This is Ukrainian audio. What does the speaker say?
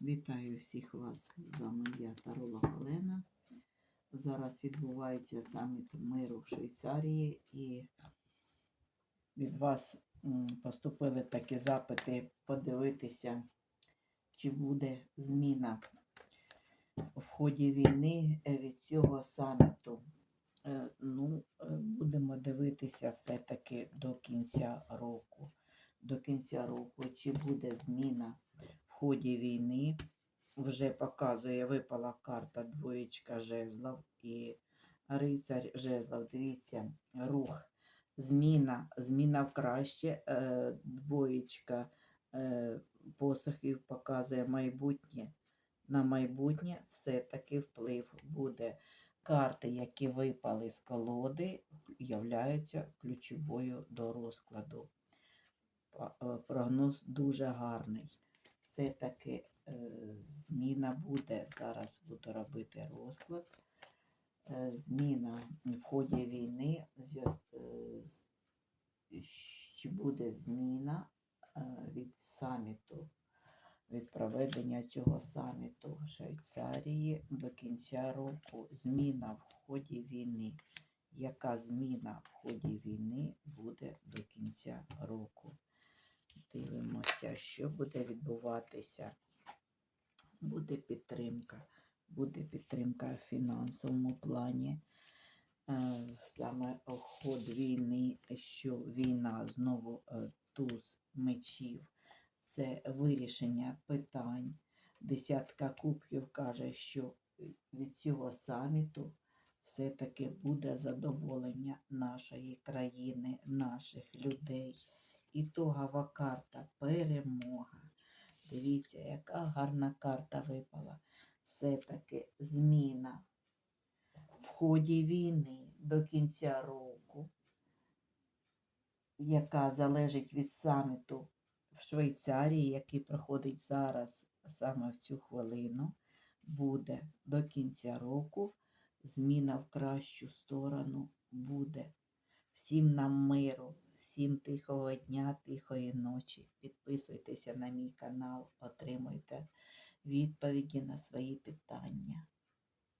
Вітаю всіх вас. З вами я Таролога Олена. Зараз відбувається саміт миру в Швейцарії і від вас поступили такі запити подивитися, чи буде зміна в ході війни е, від цього саміту. Е, Ну, е, будемо дивитися все-таки до кінця року. До кінця року, чи буде зміна ході війни. Вже показує, випала карта двоєчка жезлов і рицар жезлов. Дивіться, рух, зміна, зміна в краще. Е, Двоєчка е, посохів показує майбутнє. На майбутнє все-таки вплив буде. Карти, які випали з колоди, являються ключовою до розкладу. Е, Прогноз дуже гарний. Все-таки е, зміна буде. Зараз буду робити розклад. Е, Зміна в ході війни. е, Чи буде зміна від саміту, від проведення цього саміту в Швейцарії до кінця року. Зміна в ході війни. Яка зміна в ході війни буде до кінця року? Дивимося, що буде відбуватися. Буде підтримка. Буде підтримка в фінансовому плані. Е, Саме ход війни, що війна знову е, туз мечів, це вирішення питань. Десятка кубків каже, що від цього саміту все-таки буде задоволення нашої країни, наших людей. Ітогова карта перемога. Дивіться, яка гарна карта випала. Все-таки зміна в ході війни до кінця року, яка залежить від саміту в Швейцарії, який проходить зараз саме в цю хвилину, буде до кінця року. Зміна в кращу сторону буде. Всім нам миру, всім тихого дня, тихої ночі. Підписуйтеся на мій канал, отримуйте відповіді на свої питання.